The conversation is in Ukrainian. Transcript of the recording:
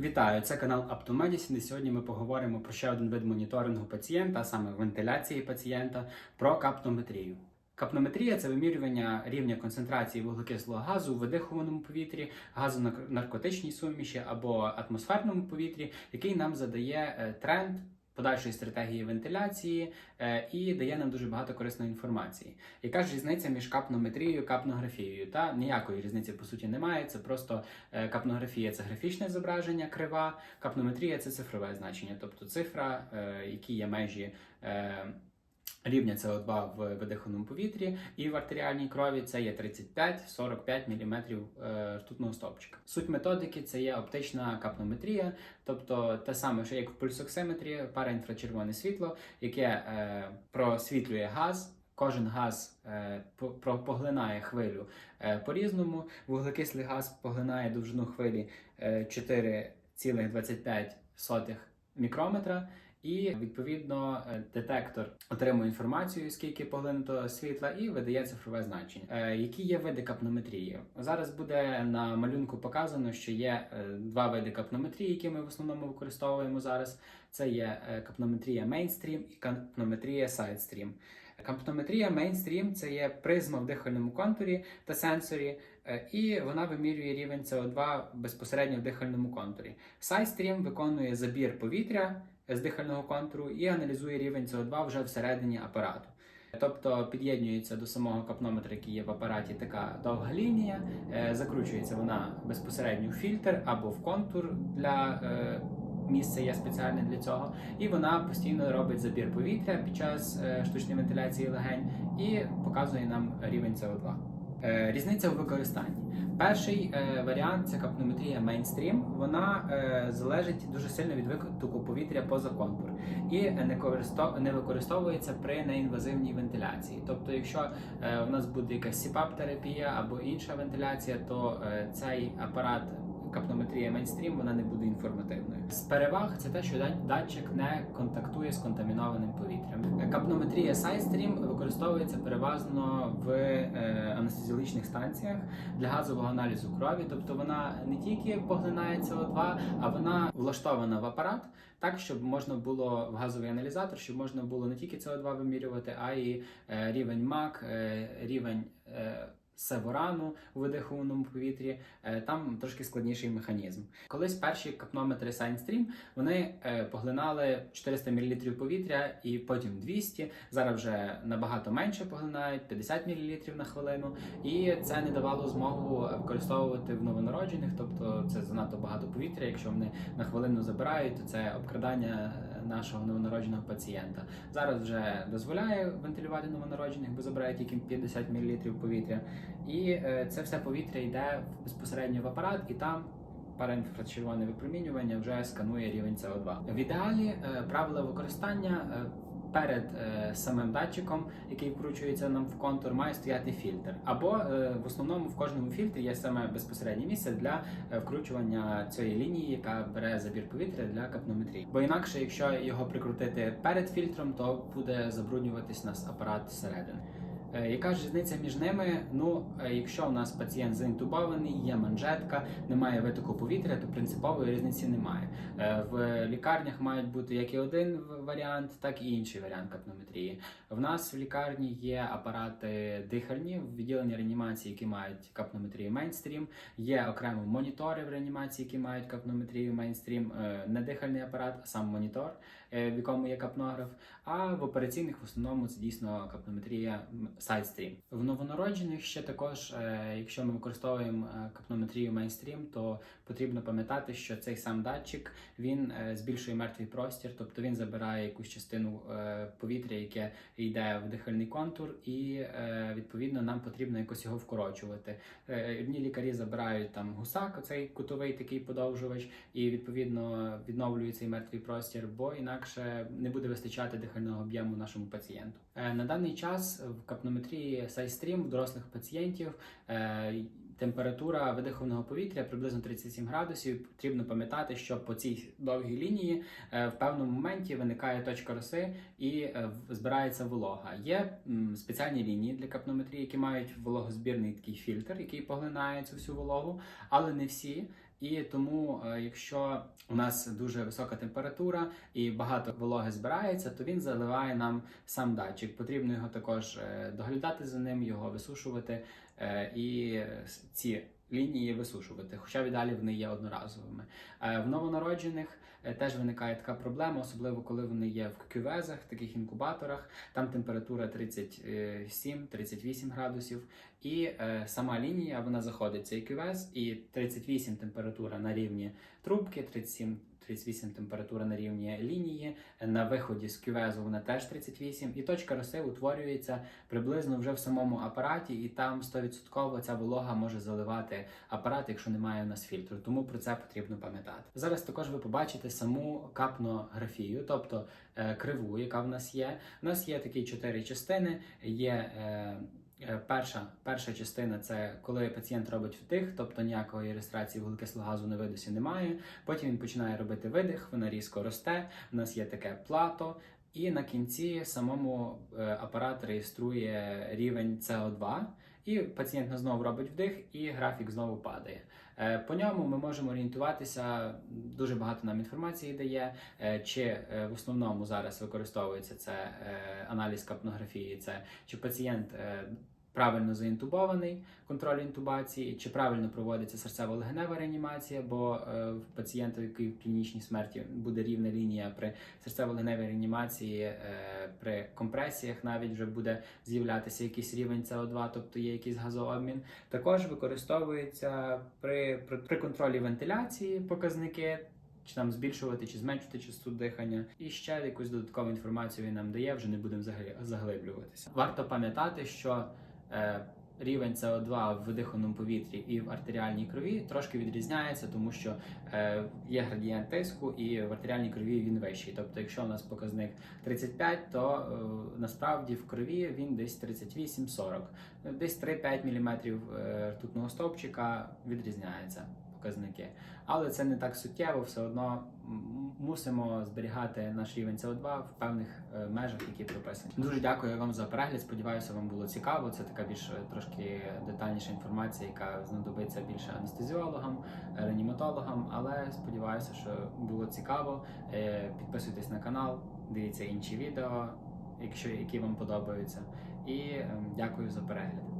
Вітаю, це канал Up. І сьогодні ми поговоримо про ще один вид моніторингу пацієнта, а саме вентиляції пацієнта, про капнометрію. Капнометрія це вимірювання рівня концентрації вуглекислого газу у видихованому повітрі, газу на наркотичній суміші або атмосферному повітрі, який нам задає е, тренд подальшої стратегії вентиляції е, і дає нам дуже багато корисної інформації. Яка ж різниця між капнометрією і капнографією? Та ніякої різниці по суті немає. Це просто е, капнографія це графічне зображення, крива, капнометрія це цифрове значення, тобто цифра, е, які є межі. Рівня СО2 в видиханому повітрі і в артеріальній крові це є 35-45 мм е, ртутного стовпчика. Суть методики це є оптична капнометрія, тобто те саме, що як в пульсоксиметрі, параінфрачервоне світло, яке е, просвітлює газ. Кожен газ е, поглинає хвилю е, по-різному. Вуглекислий газ поглинає довжину хвилі е, 4,25 мікрометра. І відповідно е, детектор отримує інформацію, скільки поглинуто світла, і видає цифрове значення. Е, які є види капнометрії? Зараз буде на малюнку показано, що є е, два види капнометрії, які ми в основному використовуємо зараз. Це є капнометрія мейнстрім і капнометрія сайдстрім. Капнометрія мейнстрім це є призма в дихальному контурі та сенсорі, і вона вимірює рівень СО2 безпосередньо в дихальному контурі. Сайстрім виконує забір повітря з дихального контуру і аналізує рівень СО2 вже всередині апарату. Тобто під'єднується до самого капнометра, який є в апараті, така довга лінія, е, закручується вона безпосередньо в фільтр або в контур для е, місце є спеціальне для цього, і вона постійно робить забір повітря під час е, штучної вентиляції легень і показує нам рівень СО2. Е, Різниця у використанні. Перший е, варіант це капнометрія мейнстрім. Вона е, залежить дуже сильно від витоку повітря поза контур і не, користо- використовується при неінвазивній вентиляції. Тобто, якщо в нас буде якась сіпап-терапія або інша вентиляція, то цей апарат. Капнометрія мейнстрім вона не буде інформативною. З переваг це те, що датчик не контактує з контамінованим повітрям. Е, Капнометрія сайстрім використовується переважно в е, анестезіологічних станціях для газового аналізу крові. Тобто вона не тільки поглинає СО2, а вона влаштована в апарат так, щоб можна було в газовий аналізатор, щоб можна було не тільки СО2 вимірювати, а й е, рівень МАК, рівень. Севорану у видихованому повітрі, Е, там трошки складніший механізм. Колись перші капнометри SignStream вони е, поглинали 400 мл повітря і потім 200. Зараз вже набагато менше поглинають 50 мл на хвилину, і це не давало змогу використовувати в новонароджених, тобто це занадто багато повітря. Якщо вони на хвилину забирають, то це обкрадання нашого новонародженого пацієнта. Зараз вже дозволяє вентилювати новонароджених, бо забирає тільки 50 мл повітря. І е, це все повітря йде безпосередньо в апарат, і там параінфрачервоне випромінювання вже сканує рівень СО2. В ідеалі е, правила використання. Перед е, самим датчиком, який вкручується нам в контур, має стояти фільтр. Або е, в основному в кожному фільтрі є саме безпосереднє місце для е, вкручування цієї лінії, яка бере забір повітря для капнометрії. Бо інакше, якщо його прикрутити перед фільтром, то буде забруднюватись нас апарат зсередини. Е, Яка ж різниця між ними? Ну, е, якщо у нас пацієнт заінтубований, є манжетка, немає витоку повітря, то принципової різниці немає. Е, В лікарнях мають бути як і один варіант, так і інший варіант капнометрії. В нас в лікарні є апарати дихальні в відділенні реанімації, які мають капнометрію мейнстрім. Є окремо монітори в реанімації, які мають капнометрію мейнстрім, не дихальний апарат, а сам монітор, в якому є капнограф. А в операційних в основному це дійсно капнометрія сайдстрім. В новонароджених ще також, е, якщо ми використовуємо е, капнометрію мейнстрім, то потрібно пам'ятати, що цей сам датчик він е, збільшує мертвий простір, тобто він забирає якусь частину е, повітря, яке йде в дихальний контур, і е, відповідно нам потрібно якось його вкорочувати. Е, Одні лікарі забирають там гусак, оцей кутовий такий подовжувач, і відповідно відновлює цей мертвий простір, бо інакше не буде вистачати дихального об'єму нашому пацієнту. Е, На даний час в капнометрії SiStream в дорослих пацієнтів е, температура видихованого повітря приблизно 37 градусів. Потрібно пам'ятати, що по цій довгій лінії е, в певному моменті виникає точка роси і збирається волога. Є спеціальні лінії для капнометрії, які мають вологозбірний такий фільтр, який поглинає цю всю вологу, але не всі. І тому, е, якщо у нас дуже висока температура і багато вологи збирається, то він заливає нам сам датчик. Потрібно його також е, доглядати за ним, його висушувати е, і ці лінії висушувати. Хоча віддалі вони є одноразовими. Е, В новонароджених е, теж виникає така проблема, особливо коли вони є в кювезах, таких інкубаторах. Там температура 37-38 градусів, і е, сама лінія вона заходить цей кювез, і 38 температура на рівні трубки, 37 38 температура на рівні лінії. На виході з кювезу вона теж 38, і точка роси утворюється приблизно вже в самому апараті, і там 100% ця волога може заливати апарат, якщо немає у нас фільтру. Тому про це потрібно пам'ятати. Зараз також ви побачите саму капнографію, тобто е, криву, яка в нас є. У нас є такі чотири частини. Є е, перша, перша частина це коли пацієнт робить вдих, тобто ніякої реєстрації вуглекислого на видосі немає. Потім він починає робити видих, вона різко росте. У нас є таке плато. І на кінці самому е, апарат реєструє рівень СО2, і пацієнт знову робить вдих, і графік знову падає. Е, По ньому ми можемо орієнтуватися. Дуже багато нам інформації дає. е, Чи е, в основному зараз використовується це аналіз капнографії, це чи пацієнт правильно заінтубований, контроль інтубації, чи правильно проводиться серцево-легенева реанімація, бо е, в пацієнта, який в клінічній смерті буде рівна лінія при серцево-легеневій реанімації, е, при компресіях навіть вже буде з'являтися якийсь рівень СО2, тобто є якийсь газообмін. Також використовується при, при, при контролі вентиляції показники. Чи там збільшувати, чи зменшувати частоту дихання, і ще якусь додаткову інформацію він нам дає, вже не будемо заглиблюватися. Варто пам'ятати, що рівень СО2 в видиханому повітрі і в артеріальній крові трошки відрізняється, тому що е, є градієнт тиску, і в артеріальній крові він вищий. Тобто, якщо у нас показник 35, то е, насправді в крові він десь 38-40. Десь 3-5 мм е, ртутного стовпчика відрізняється показники. Але це не так суттєво, все одно мусимо зберігати наш рівень СО2 в певних е, межах, які прописані. Дуже дякую вам за перегляд. Сподіваюся, вам було цікаво. Це така більш е, трошки детальніша інформація, яка знадобиться більше анестезіологам, е, реаніматологам. Але сподіваюся, що було цікаво. Підписуйтесь на канал, дивіться інші відео, якщо які вам подобаються. І ем, дякую за перегляд.